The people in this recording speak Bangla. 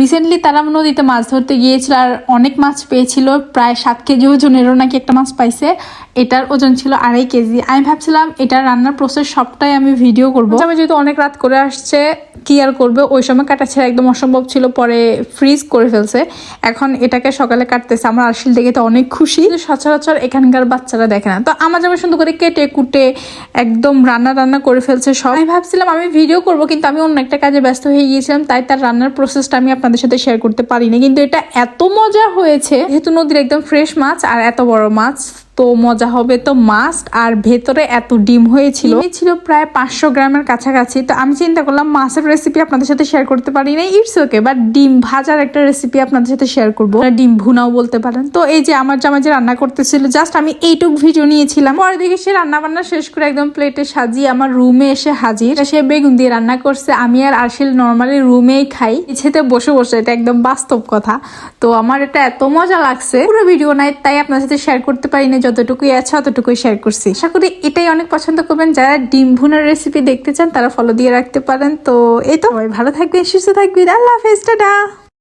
রিসেন্টলি তারা নদীতে মাছ ধরতে গিয়েছিল আর অনেক মাছ পেয়েছিল, প্রায় সাত কেজি ওজনেরও নাকি একটা মাছ পাইছে। এটার ওজন ছিল আড়াই কেজি। আমি ভাবছিলাম এটা রান্নার প্রসেস সবটাই আমি ভিডিও করব। আমি যেহেতু অনেক রাত করে আসছে, কি আর করবে? ওই সময় কাটা ছেড়ে একদম অসম্ভব ছিল, পরে ফ্রিজ করে ফেলছে। এখন এটাকে সকালে কাটতেছে। আমার আরশিল দেখে তো অনেক খুশি। সচরাচর এখানকার বাচ্চারা দেখে না। তো আমার যেমন সুন্দর করে কেটে কুটে একদম রান্না রান্না করে ফেলছে সব। আমি ভাবছিলাম আমি ভিডিও করব, কিন্তু আমি অন্য একটা কাজে ব্যস্ত হয়ে গিয়েছিলাম, তাই তার রান্নার প্রসেসটা আমি আপনাদের সাথে শেয়ার করতে পারিনি, কিন্তু এটা এত মজা হয়েছে। যেহেতু নদীর একদম ফ্রেশ মাছ আর এত বড় মাছ তো মজা হবে। তো মাস্ট আর ভেতরে এত ডিম হয়েছিল। ছিল প্রায় পাঁচশো গ্রামের কাছাকাছি। তো আমি চিন্তা করলাম মাছের রেসিপি আপনাদের সাথে শেয়ার করতে পারি না ইটস ওকে বাট ডিম ভাজার একটা রেসিপি আপনাদের সাথে শেয়ার করব। ডিম ভুনাও বলতে পারেন। তো এই যে আমার জামা যে রান্না করতেছিল জাস্ট আমি এইটুক ভিডিও নিয়েছিলাম। পরে দেখে সে রান্না বান্না শেষ করে একদম প্লেটে সাজিয়ে আমার রুমে এসে হাজির। সে বেগুন দিয়ে রান্না করছে। আমি আর আরশিল নর্মালি রুমেই খাই। ইচ্ছেতে বসে বসে, এটা একদম বাস্তব কথা। তো আমার এটা এত মজা লাগছে। পুরো ভিডিও নাই, তাই আপনার সাথে শেয়ার করতে পারি না যতটুকুই আছে, অতটুকুই শেয়ার করছি। আশা করি এটাই অনেক পছন্দ করবেন। যারা ডিম ভুনার রেসিপি দেখতে চান, তারা ফলো দিয়ে রাখতে পারেন। তো এই তো ভালো থাকবেন, সুস্থ থাকবেন। আল্লাহ হাফেজ, টাটা!